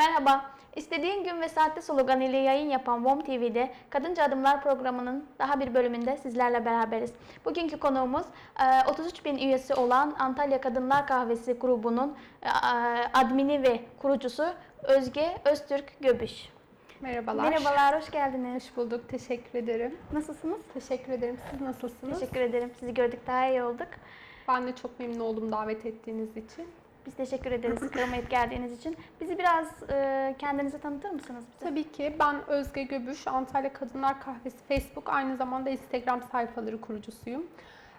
Merhaba. İstediğin gün ve saatte slogan ile yayın yapan VOM TV'de Kadınca Adımlar programının daha bir bölümünde sizlerle beraberiz. Bugünkü konuğumuz e, 33 bin üyesi olan Antalya Kadınlar Kahvesi grubunun e, admini ve kurucusu Özge Öztürk Göbüş. Merhabalar. Merhabalar, hoş geldiniz. Hoş bulduk. Teşekkür ederim. Nasılsınız? Teşekkür ederim. Siz nasılsınız? Teşekkür ederim. Sizi gördük daha iyi olduk. Ben de çok memnun oldum davet ettiğiniz için. Biz teşekkür ederiz kırmayıp geldiğiniz için. Bizi biraz e, kendinizi tanıtır mısınız bize? Tabii ki ben Özge Göbüş, Antalya Kadınlar Kahvesi Facebook, aynı zamanda Instagram sayfaları kurucusuyum.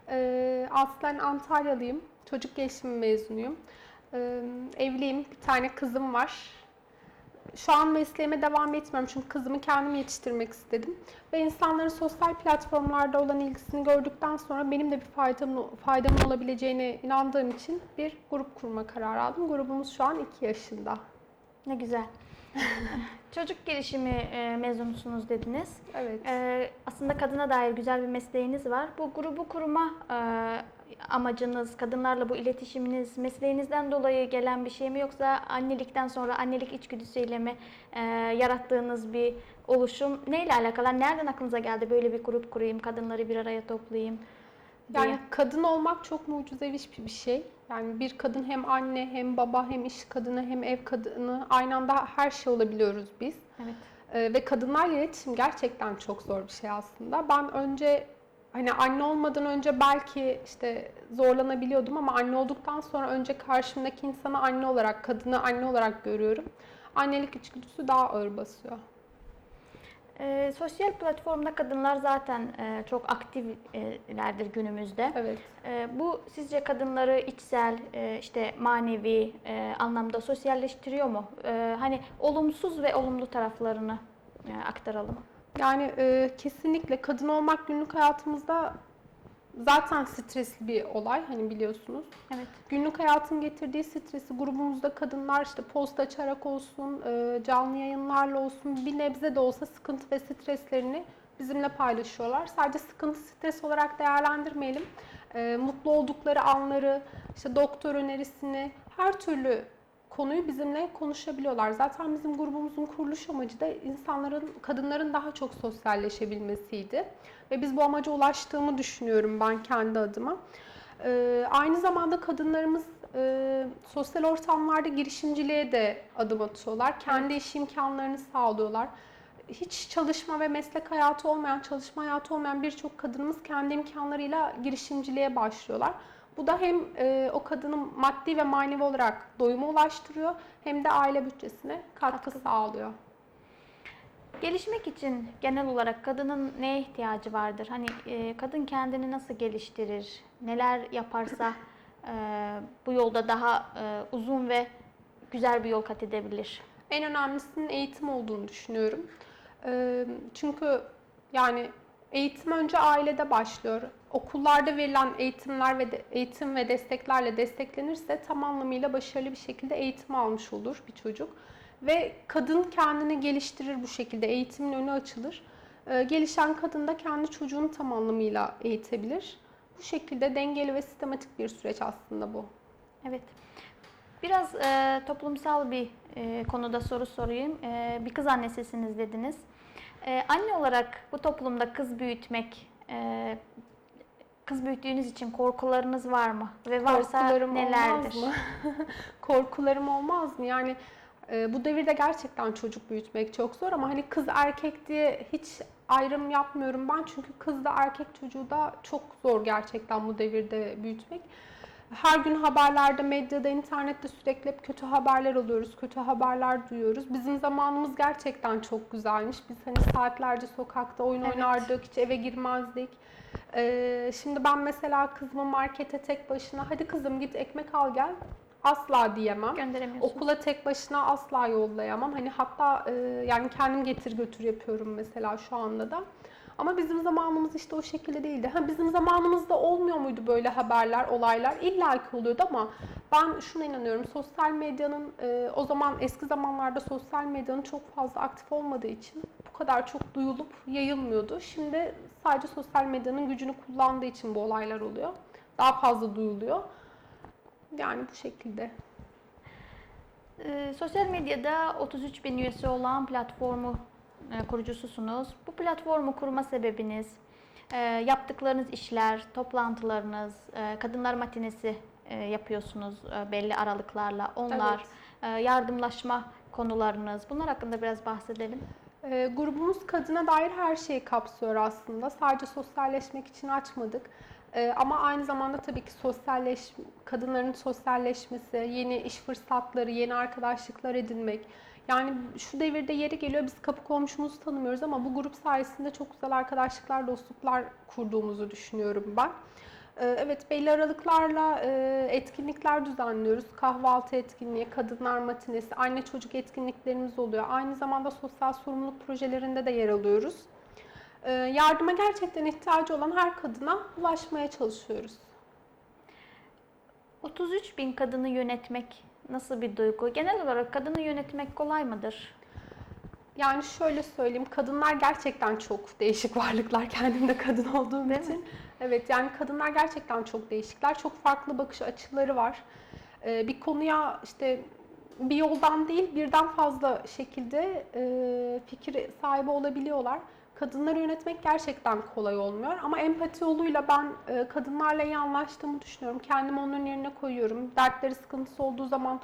Ee, aslen Antalyalıyım, çocuk gelişimi mezunuyum. Ee, evliyim, bir tane kızım var. Şu an mesleğime devam etmiyorum çünkü kızımı kendim yetiştirmek istedim. Ve insanların sosyal platformlarda olan ilgisini gördükten sonra benim de bir faydam, faydamın olabileceğine inandığım için bir grup kurma kararı aldım. Grubumuz şu an 2 yaşında. Ne güzel. Çocuk gelişimi e, mezunusunuz dediniz. Evet. E, aslında kadına dair güzel bir mesleğiniz var. Bu grubu kurma e, amacınız, kadınlarla bu iletişiminiz mesleğinizden dolayı gelen bir şey mi yoksa annelikten sonra annelik içgüdüsüyle mi e, yarattığınız bir oluşum? Neyle alakalı? Nereden aklınıza geldi böyle bir grup kurayım, kadınları bir araya toplayayım? diye? Yani kadın olmak çok mucizevi bir şey. Yani bir kadın hem anne hem baba hem iş kadını hem ev kadını aynı anda her şey olabiliyoruz biz. evet. Ee, ve kadınlarla iletişim gerçekten çok zor bir şey aslında. Ben önce hani anne olmadan önce belki işte zorlanabiliyordum ama anne olduktan sonra önce karşımdaki insanı anne olarak, kadını anne olarak görüyorum. Annelik içgüdüsü daha ağır basıyor. E, sosyal platformda kadınlar zaten e, çok aktiflerdir günümüzde. Evet. E, bu sizce kadınları içsel, e, işte manevi e, anlamda sosyalleştiriyor mu? E, hani olumsuz ve olumlu taraflarını e, aktaralım. Yani e, kesinlikle kadın olmak günlük hayatımızda zaten stresli bir olay hani biliyorsunuz. Evet. Günlük hayatın getirdiği stresi grubumuzda kadınlar işte post açarak olsun, e, canlı yayınlarla olsun bir nebze de olsa sıkıntı ve streslerini bizimle paylaşıyorlar. Sadece sıkıntı stres olarak değerlendirmeyelim. E, Mutlu oldukları anları, işte doktor önerisini, her türlü konuyu bizimle konuşabiliyorlar. Zaten bizim grubumuzun kuruluş amacı da insanların, kadınların daha çok sosyalleşebilmesiydi. Ve biz bu amaca ulaştığımı düşünüyorum ben kendi adıma. Ee, aynı zamanda kadınlarımız e, sosyal ortamlarda girişimciliğe de adım atıyorlar. Kendi iş imkanlarını sağlıyorlar. Hiç çalışma ve meslek hayatı olmayan, çalışma hayatı olmayan birçok kadınımız kendi imkanlarıyla girişimciliğe başlıyorlar. Bu da hem e, o kadının maddi ve manevi olarak doyuma ulaştırıyor hem de aile bütçesine katkı, Katkı. sağlıyor. Gelişmek için genel olarak kadının neye ihtiyacı vardır? Hani e, kadın kendini nasıl geliştirir? Neler yaparsa e, bu yolda daha e, uzun ve güzel bir yol kat edebilir? En önemlisinin eğitim olduğunu düşünüyorum. Ee, Çünkü yani eğitim önce ailede başlıyor. Okullarda verilen eğitimler ve de- eğitim ve desteklerle desteklenirse tam anlamıyla başarılı bir şekilde eğitim almış olur bir çocuk. Ve kadın kendini geliştirir bu şekilde. Eğitimin önü açılır. Ee, Gelişen kadın da kendi çocuğunu tam anlamıyla eğitebilir. Bu şekilde dengeli ve sistematik bir süreç aslında bu. Evet. Biraz e, toplumsal bir e, konuda soru sorayım. E, bir kız annesisiniz dediniz. E, anne olarak bu toplumda kız büyütmek, e, kız büyüttüğünüz için korkularınız var mı? Ve varsa Korkularım nelerdir? olmaz mı? Korkularım olmaz mı? Yani e, bu devirde gerçekten çocuk büyütmek çok zor ama hani kız erkek diye hiç ayrım yapmıyorum ben. Çünkü kız da erkek çocuğu da çok zor gerçekten bu devirde büyütmek. Her gün haberlerde, medyada, internette sürekli hep kötü haberler alıyoruz, kötü haberler duyuyoruz. Bizim zamanımız gerçekten çok güzelmiş. Biz hani saatlerce sokakta oyun Evet. oynardık, hiç eve girmezdik. Ee, şimdi ben mesela kızımı markete tek başına hadi kızım git ekmek al gel asla diyemem. Gönderemiyorsunuz. Okula tek başına asla yollayamam. Hani hatta e, yani kendim getir götür yapıyorum mesela şu anda da. Ama bizim zamanımız işte o şekilde değildi. Ha bizim zamanımızda olmuyor muydu böyle haberler, olaylar? İlla ki oluyordu ama ben şuna inanıyorum. Sosyal medyanın e, o zaman eski zamanlarda sosyal medyanın çok fazla aktif olmadığı için bu kadar çok duyulup yayılmıyordu. Şimdi sadece sosyal medyanın gücünü kullandığı için bu olaylar oluyor. Daha fazla duyuluyor. Yani bu şekilde. Ee, sosyal medyada 33 bin üyesi olan platformu e, kurucususunuz. Bu platformu kurma sebebiniz, e, yaptıklarınız işler, toplantılarınız, e, kadınlar matinesi e, yapıyorsunuz e, belli aralıklarla. Onlar, e, yardımlaşma konularınız. Bunlar hakkında biraz bahsedelim. Ee, grubumuz kadına dair her şeyi kapsıyor aslında. Sadece sosyalleşmek için açmadık. Ee, ama aynı zamanda tabii ki sosyalleş, kadınların sosyalleşmesi, yeni iş fırsatları, yeni arkadaşlıklar edinmek. Yani şu devirde yeri geliyor biz kapı komşumuzu tanımıyoruz ama bu grup sayesinde çok güzel arkadaşlıklar, dostluklar kurduğumuzu düşünüyorum ben. Ee, Evet belli aralıklarla e, etkinlikler düzenliyoruz. Kahvaltı etkinliği, kadınlar matinesi, anne çocuk etkinliklerimiz oluyor. Aynı zamanda sosyal sorumluluk projelerinde de yer alıyoruz. Ee, Yardıma gerçekten ihtiyacı olan her kadına ulaşmaya çalışıyoruz. 33 bin kadını yönetmek nasıl bir duygu? Genel olarak kadını yönetmek kolay mıdır? Yani şöyle söyleyeyim, kadınlar gerçekten çok değişik varlıklar. Kendim de kadın olduğum Değil mi? için. Evet, yani kadınlar gerçekten çok değişikler. Çok farklı bakış açıları var. Ee, bir konuya işte bir yoldan değil birden fazla şekilde e, fikir sahibi olabiliyorlar. Kadınları yönetmek gerçekten kolay olmuyor ama empati yoluyla ben e, kadınlarla iyi anlaştığımı düşünüyorum. Kendimi onların yerine koyuyorum. Dertleri sıkıntısı olduğu zaman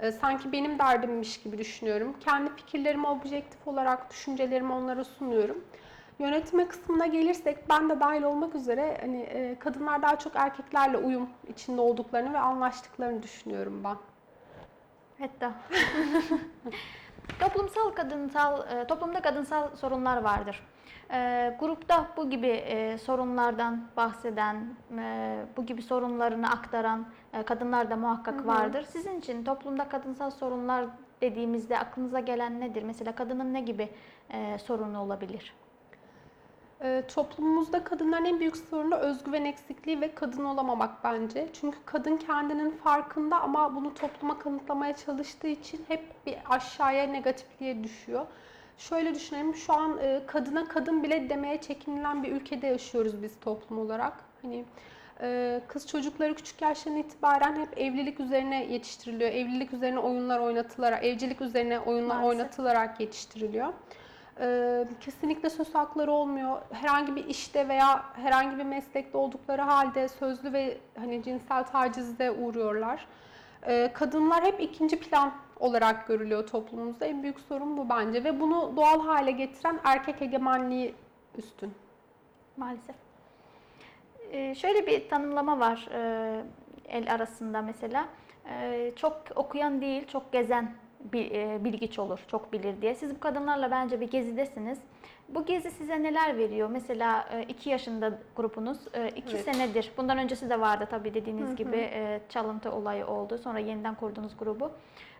e, sanki benim derdimmiş gibi düşünüyorum. Kendi fikirlerimi objektif olarak, düşüncelerimi onlara sunuyorum. Yönetme kısmına gelirsek ben de dahil olmak üzere hani e, kadınlar daha çok erkeklerle uyum içinde olduklarını ve anlaştıklarını düşünüyorum ben. Hatta. Toplumsal kadınsal e, toplumda kadınsal sorunlar vardır. E, grupta bu gibi e, sorunlardan bahseden, e, bu gibi sorunlarını aktaran e, kadınlar da muhakkak Hı hı. vardır. Sizin için toplumda kadınsal sorunlar dediğimizde aklınıza gelen nedir? Mesela kadının ne gibi e, sorunu olabilir? E, toplumumuzda kadınların en büyük sorunu özgüven eksikliği ve kadın olamamak bence. Çünkü kadın kendinin farkında ama bunu topluma kanıtlamaya çalıştığı için hep bir aşağıya negatifliğe düşüyor. Şöyle düşünelim, şu an e, kadına kadın bile demeye çekinilen bir ülkede yaşıyoruz biz toplum olarak. Hani e, kız çocukları küçük yaştan itibaren hep evlilik üzerine yetiştiriliyor. Evlilik üzerine oyunlar oynatılarak, evcilik üzerine oyunlar Maalesef. oynatılarak yetiştiriliyor. Ee, kesinlikle söz hakları olmuyor. Herhangi bir işte veya herhangi bir meslekte oldukları halde sözlü ve hani cinsel tacize uğruyorlar. Ee, kadınlar hep ikinci plan olarak görülüyor toplumumuzda. En büyük sorun bu bence ve bunu doğal hale getiren erkek egemenliği üstün. Maalesef. Ee, şöyle bir tanımlama var e, el arasında mesela. Ee, çok okuyan değil, çok gezen e, bilgiç olur, çok bilir diye. Siz bu kadınlarla bence bir gezidesiniz. Bu gezi size neler veriyor? Mesela 2 yaşında grupunuz, 2 Evet. senedir. Bundan öncesi de vardı tabii dediğiniz Hı hı. gibi e, çalıntı olayı oldu. Sonra yeniden kurduğunuz grubu.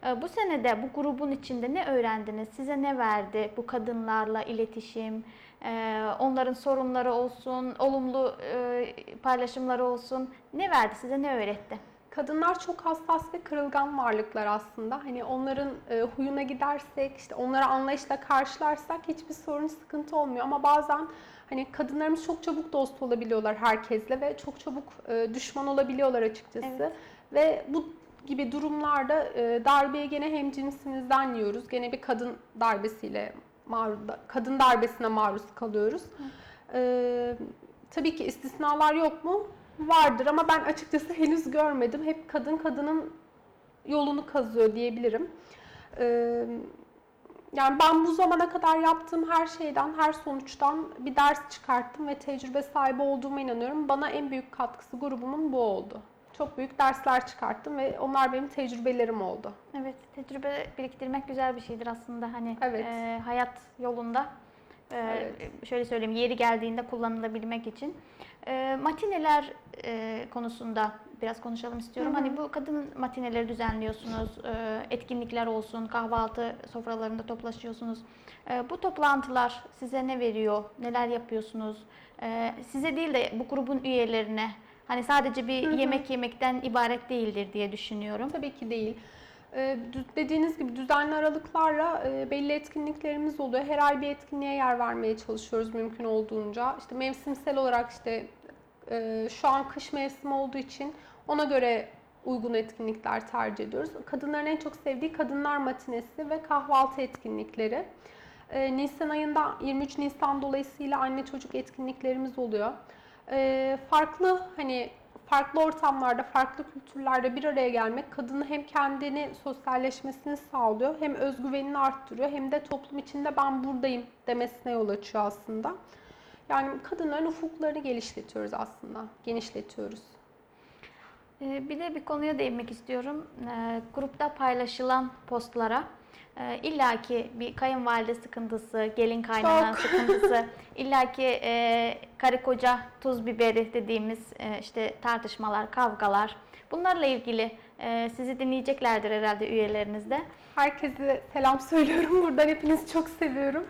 E, Bu senede bu grubun içinde ne öğrendiniz? Size ne verdi? Bu kadınlarla iletişim, e, onların sorunları olsun, olumlu e, paylaşımları olsun. Ne verdi size, ne öğretti? Kadınlar çok hassas ve kırılgan varlıklar aslında. Hani onların e, huyuna gidersek, işte onları anlayışla karşılarsak hiçbir sorun, sıkıntı olmuyor. Ama bazen hani kadınlarımız çok çabuk dost olabiliyorlar herkesle ve çok çabuk e, düşman olabiliyorlar açıkçası. Evet. Ve bu gibi durumlarda e, darbeyi gene hem cinsimizden yiyoruz. Gene bir kadın darbesiyle maruz, kadın darbesine maruz kalıyoruz. E, tabii ki istisnalar yok mu? Vardır ama ben açıkçası henüz görmedim. Hep kadın kadının yolunu kazıyor diyebilirim. Ee, yani ben bu zamana kadar yaptığım her şeyden, her sonuçtan bir ders çıkarttım ve tecrübe sahibi olduğuma inanıyorum. Bana en büyük katkısı grubumun bu oldu. Çok büyük dersler çıkarttım ve onlar benim tecrübelerim oldu. Evet, tecrübe biriktirmek güzel bir şeydir aslında. Hani Evet. e, hayat yolunda e, Evet. şöyle söyleyeyim yeri geldiğinde kullanılabilmek için. E, matineler e, konusunda biraz konuşalım istiyorum. Hı hı. Hani bu kadın matineleri düzenliyorsunuz, e, etkinlikler olsun, kahvaltı sofralarında toplaşıyorsunuz. E, bu toplantılar size ne veriyor? Neler yapıyorsunuz? E, size değil de bu grubun üyelerine Hani sadece bir Hı hı. yemek yemekten ibaret değildir diye düşünüyorum. Tabii ki değil. Dü- Dediğiniz gibi düzenli aralıklarla e, belli etkinliklerimiz oluyor. Her ay bir etkinliğe yer vermeye çalışıyoruz mümkün olduğunca. İşte mevsimsel olarak işte e, şu an kış mevsimi olduğu için ona göre uygun etkinlikler tercih ediyoruz. Kadınların en çok sevdiği kadınlar matinesi ve kahvaltı etkinlikleri. Ee, Nisan ayında 23 Nisan dolayısıyla anne çocuk etkinliklerimiz oluyor. Ee, farklı hani farklı ortamlarda, farklı kültürlerde bir araya gelmek kadını hem kendini sosyalleşmesini sağlıyor, hem özgüvenini arttırıyor, hem de toplum içinde ben buradayım demesine yol açıyor aslında. Yani kadınların ufuklarını geliştiriyoruz aslında, genişletiyoruz. Ee, Bir de bir konuya değinmek istiyorum. Ee, Grupta paylaşılan postlara e, illaki bir kayınvalide sıkıntısı, gelin kaynana Çok. sıkıntısı, illaki e, karı koca tuz biberi dediğimiz e, işte tartışmalar, kavgalar. Bunlarla ilgili e, sizi dinleyeceklerdir herhalde üyeleriniz de. Herkese selam söylüyorum buradan, hepinizi çok seviyorum.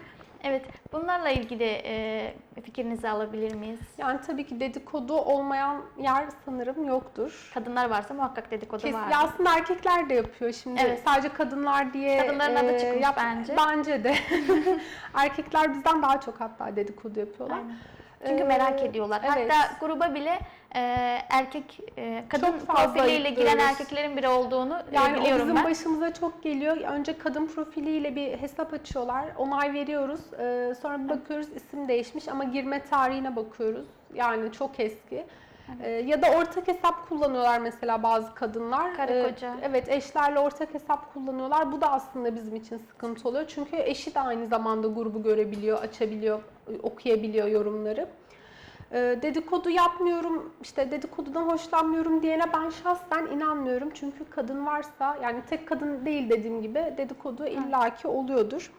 Evet, bunlarla ilgili e, fikrinizi alabilir miyiz? Yani tabii ki dedikodu olmayan yer sanırım yoktur. Kadınlar varsa muhakkak dedikodu Kes, var. aslında erkekler de yapıyor şimdi. Evet. Sadece kadınlar diye Kadınların adı e, çıkmış bence. Bence de. erkekler bizden daha çok hatta dedikodu yapıyorlar. Aynen. Çünkü merak ediyorlar. evet. Hatta gruba bile e, erkek e, kadın profiliyle giren erkeklerin biri olduğunu e, Yani biliyorum bizim ben. başımıza çok geliyor. Önce kadın profiliyle bir hesap açıyorlar. Onay veriyoruz. Ee, sonra bir bakıyoruz isim değişmiş ama girme tarihine bakıyoruz. Yani çok eski. Ee, ya da ortak hesap kullanıyorlar mesela bazı kadınlar. Karı koca. Evet eşlerle ortak hesap kullanıyorlar. Bu da aslında bizim için sıkıntı oluyor. Çünkü eşi de aynı zamanda grubu görebiliyor, açabiliyor, okuyabiliyor yorumları. Ee, dedikodu yapmıyorum, işte dedikodudan hoşlanmıyorum diyene ben şahsen inanmıyorum. Çünkü kadın varsa, yani tek kadın değil dediğim gibi dedikodu illaki oluyordur.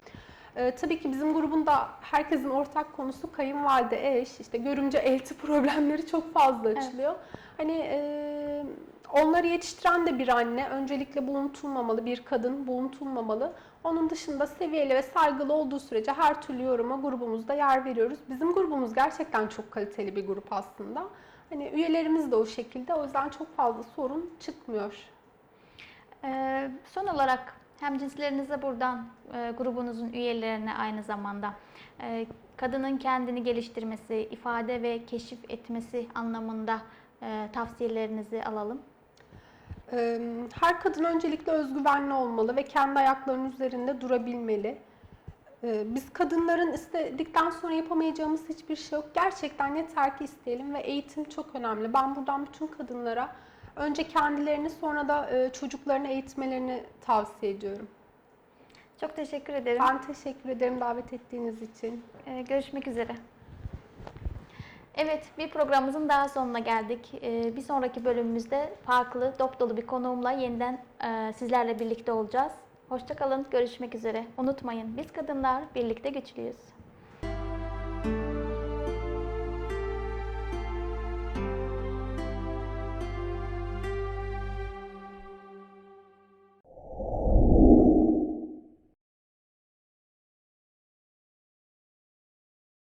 Ee, tabii ki bizim grubunda herkesin ortak konusu kayınvalide, eş, işte görümce elti problemleri çok fazla açılıyor. Hani e, onları yetiştiren de bir anne, öncelikle bu bir kadın bu. Onun dışında seviyeli ve saygılı olduğu sürece her türlü yoruma grubumuzda yer veriyoruz. Bizim grubumuz gerçekten çok kaliteli bir grup aslında. Hani üyelerimiz de o şekilde. O yüzden çok fazla sorun çıkmıyor. E, son olarak hem cinslerinize buradan e, grubunuzun üyelerine aynı zamanda e, kadının kendini geliştirmesi, ifade ve keşif etmesi anlamında e, tavsiyelerinizi alalım. Her kadın öncelikle özgüvenli olmalı ve kendi ayaklarının üzerinde durabilmeli. Biz kadınların istedikten sonra yapamayacağımız hiçbir şey yok. Gerçekten yeter ki isteyelim ve eğitim çok önemli. Ben buradan bütün kadınlara önce kendilerini sonra da çocuklarını eğitmelerini tavsiye ediyorum. Çok teşekkür ederim. Ben teşekkür ederim davet ettiğiniz için. Ee, görüşmek üzere. Evet, bir programımızın daha sonuna geldik. Ee, bir sonraki bölümümüzde farklı, dop dolu bir konuğumla yeniden e, sizlerle birlikte olacağız. Hoşçakalın, görüşmek üzere. Unutmayın, biz kadınlar birlikte güçlüyüz.